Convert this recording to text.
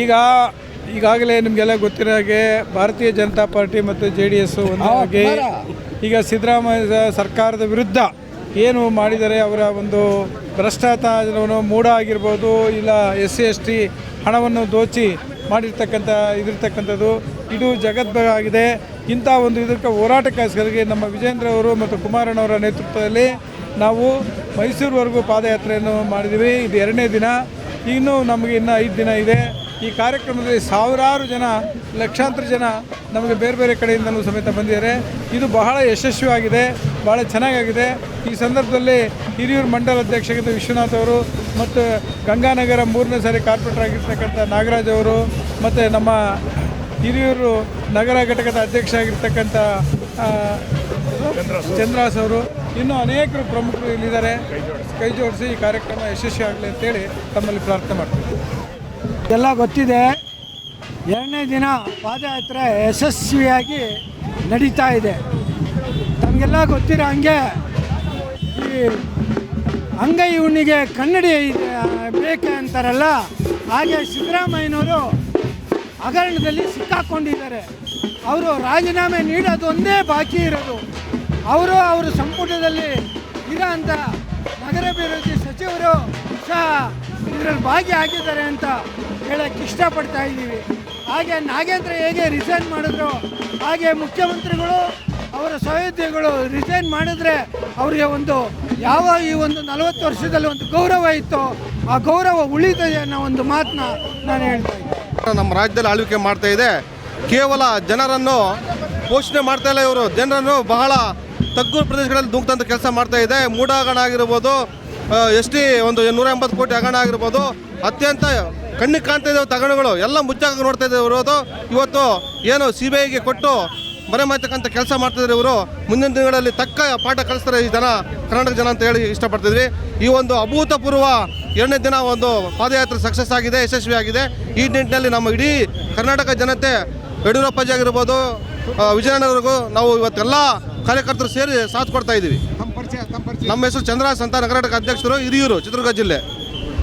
ಈಗ ಈಗಾಗಲೇ ನಿಮಗೆಲ್ಲ ಗೊತ್ತಿರೋ ಹಾಗೆ ಭಾರತೀಯ ಜನತಾ ಪಾರ್ಟಿ ಮತ್ತು ಜೆ ಡಿ ಎಸ್ ಒಂದಾಗಿ ಈಗ ಸಿದ್ದರಾಮಯ್ಯ ಸರ್ಕಾರದ ವಿರುದ್ಧ ಏನು ಮಾಡಿದರೆ ಅವರ ಒಂದು ಭ್ರಷ್ಟಾಚಾರವನ್ನು ಮೂಢ ಆಗಿರ್ಬೋದು ಇಲ್ಲ ಎಸ್ ಸಿ ಎಸ್ ಟಿ ಹಣವನ್ನು ದೋಚಿ ಮಾಡಿರ್ತಕ್ಕಂಥ ಇದಿರ್ತಕ್ಕಂಥದ್ದು. ಇದು ಜಗದ್ಭಾಗಿದೆ ಇಂಥ ಒಂದು ಇದಕ್ಕೆ ಹೋರಾಟಕ್ಕೋಸ್ಕರಿಗೆ ನಮ್ಮ ವಿಜೇಂದ್ರ ಅವರು ಮತ್ತು ಕುಮಾರಣ್ಣವರ ನೇತೃತ್ವದಲ್ಲಿ ನಾವು ಮೈಸೂರುವರೆಗೂ ಪಾದಯಾತ್ರೆಯನ್ನು ಮಾಡಿದ್ದೀವಿ. ಇದು ಎರಡನೇ ದಿನ. ಇನ್ನೂ ನಮಗೆ ಇನ್ನು ಐದು ದಿನ ಇದೆ. ಈ ಕಾರ್ಯಕ್ರಮದಲ್ಲಿ ಸಾವಿರಾರು ಜನ ಲಕ್ಷಾಂತರ ಜನ ನಮಗೆ ಬೇರೆ ಬೇರೆ ಕಡೆಯಿಂದಲೂ ಸಮೇತ ಬಂದಿದ್ದಾರೆ. ಇದು ಬಹಳ ಯಶಸ್ವಿಯಾಗಿದೆ ಭಾಳ ಚೆನ್ನಾಗಾಗಿದೆ. ಈ ಸಂದರ್ಭದಲ್ಲಿ ಹಿರಿಯೂರು ಮಂಡಲ ಅಧ್ಯಕ್ಷರಾಗಿದ್ದ ವಿಶ್ವನಾಥ್ ಅವರು ಮತ್ತು ಗಂಗಾನಗರ ಮೂರನೇ ಸಾರಿ ಕಾರ್ಪೊರೇಟರ್ ಆಗಿರ್ತಕ್ಕಂಥ ನಾಗರಾಜ್ ಅವರು ಮತ್ತು ನಮ್ಮ ಹಿರಿಯೂರು ನಗರ ಘಟಕದ ಅಧ್ಯಕ್ಷ ಆಗಿರ್ತಕ್ಕಂಥ ಚಂದ್ರಾಸ್ ಅವರು. ಇನ್ನೂ ಅನೇಕರು ಪ್ರಮುಖರು ಇಲ್ಲಿದ್ದಾರೆ. ಕೈ ಜೋಡಿಸಿ ಈ ಕಾರ್ಯಕ್ರಮ ಯಶಸ್ವಿ ಆಗಲಿ ಅಂತೇಳಿ ತಮ್ಮಲ್ಲಿ ಪ್ರಾರ್ಥನೆ ಮಾಡ್ತೀವಿ. ಎಲ್ಲ ಗೊತ್ತಿದೆ. ಎರಡನೇ ದಿನ ಪಾದಯಾತ್ರೆ ಯಶಸ್ವಿಯಾಗಿ ನಡೀತಾ ಇದೆ. ತಮಗೆಲ್ಲ ಗೊತ್ತಿರೋ ಹಂಗೆ ಈ ಅಂಗೈ ಹುಣ್ಣಿಗೆ ಕನ್ನಡಿ ಬೇಕು ಅಂತಾರಲ್ಲ, ಹಾಗೆ ಸಿದ್ದರಾಮಯ್ಯನವರು ಹಗರಣದಲ್ಲಿ ಸಿಕ್ಕಾಕ್ಕೊಂಡಿದ್ದಾರೆ ಅವರು ರಾಜೀನಾಮೆ ನೀಡೋದು ಒಂದೇ ಬಾಕಿ ಇರೋದು. ಅವರು ಅವರ ಸಂಪುಟದಲ್ಲಿ ಇರೋ ಅಂಥ ನಗರಾಭಿವೃದ್ಧಿ ಸಚಿವರು ಸಹ ಇದರಲ್ಲಿ ಭಾಗಿಯಾಗಿದ್ದಾರೆ ಅಂತ ಹೇಳಕ್ಕೆ ಇಷ್ಟಪಡ್ತಾ ಇದ್ದೀವಿ. ಹಾಗೆ ನಾಗೇಂದ್ರ ಹೇಗೆ ರಿಸೈನ್ ಮಾಡಿದ್ರು, ಹಾಗೆ ಮುಖ್ಯಮಂತ್ರಿಗಳು ಅವರ ಸಹೋದ್ಯೋಗಿಗಳು ರಿಸೈನ್ ಮಾಡಿದ್ರೆ ಅವರಿಗೆ ಒಂದು ಯಾವ ಈ ಒಂದು ನಲವತ್ತು ವರ್ಷದಲ್ಲಿ ಒಂದು ಗೌರವ ಇತ್ತು ಆ ಗೌರವ ಉಳಿತದೆ ಅನ್ನೋ ಒಂದು ಮಾತನ್ನ ನಾನು ಹೇಳ್ತಾ ನಮ್ಮ ರಾಜ್ಯದಲ್ಲಿ ಆಳ್ವಿಕೆ ಮಾಡ್ತಾ ಇದೆ. ಕೇವಲ ಜನರನ್ನು ಪೋಷಣೆ ಮಾಡ್ತಾ ಇಲ್ಲ ಇವರು. ಜನರನ್ನು ಬಹಳ ತಗ್ಗು ಪ್ರದೇಶಗಳಲ್ಲಿ ದುಂಕ್ತಂತ ಕೆಲಸ ಮಾಡ್ತಾ ಇದೆ. ಮೂಡ ಆಗಿರ್ಬೋದು ಎಸ್ ಟಿ ಒಂದು ನೂರ ಎಂಬತ್ತು ಕೋಟಿ ಹಗರಣ ಆಗಿರ್ಬೋದು, ಅತ್ಯಂತ ಕಣ್ಣಿಗೆ ಕಾಣ್ತಾ ಇದ್ದಾವೆ ತಗಣಗಳು. ಎಲ್ಲ ಮುಚ್ಚಾಗ ನೋಡ್ತಾ ಇರೋದು ಇವತ್ತು ಏನು ಸಿ ಬಿ ಐಗೆ ಕೊಟ್ಟು ಮರೆ ಮಾಡ್ತಕ್ಕಂಥ ಕೆಲಸ ಮಾಡ್ತಿದ್ದಾರೆ ಇವರು. ಮುಂದಿನ ದಿನಗಳಲ್ಲಿ ತಕ್ಕ ಪಾಠ ಕಲಿಸ್ತಾರೆ ಈ ಜನ, ಕರ್ನಾಟಕ ಜನ ಅಂತ ಹೇಳಿ ಇಷ್ಟಪಡ್ತಿದ್ವಿ ಈ ಒಂದು ಅಭೂತಪೂರ್ವ ಎರಡನೇ ದಿನ ಒಂದು ಪಾದಯಾತ್ರೆ ಸಕ್ಸಸ್ ಆಗಿದೆ, ಯಶಸ್ವಿ ಆಗಿದೆ. ಈ ನಿಟ್ಟಿನಲ್ಲಿ ನಮ್ಮ ಇಡೀ ಕರ್ನಾಟಕ ಜನತೆ ಯಡಿಯೂರಪ್ಪಾಜಿ ಆಗಿರ್ಬೋದು ವಿಜಯನಗರಗೂ ನಾವು ಇವತ್ತೆಲ್ಲ ಕಾರ್ಯಕರ್ತರು ಸೇರಿ ಸಾಥ್ ಕೊಡ್ತಾ ಇದ್ದೀವಿ ನಮ್ಮ ಹೆಸರು ಚಂದ್ರಾಸ್ ಅಂತ ನಗರಾಟಕ ಅಧ್ಯಕ್ಷರು ಹಿರಿಯೂರು ಚಿತ್ರದುರ್ಗ ಜಿಲ್ಲೆ.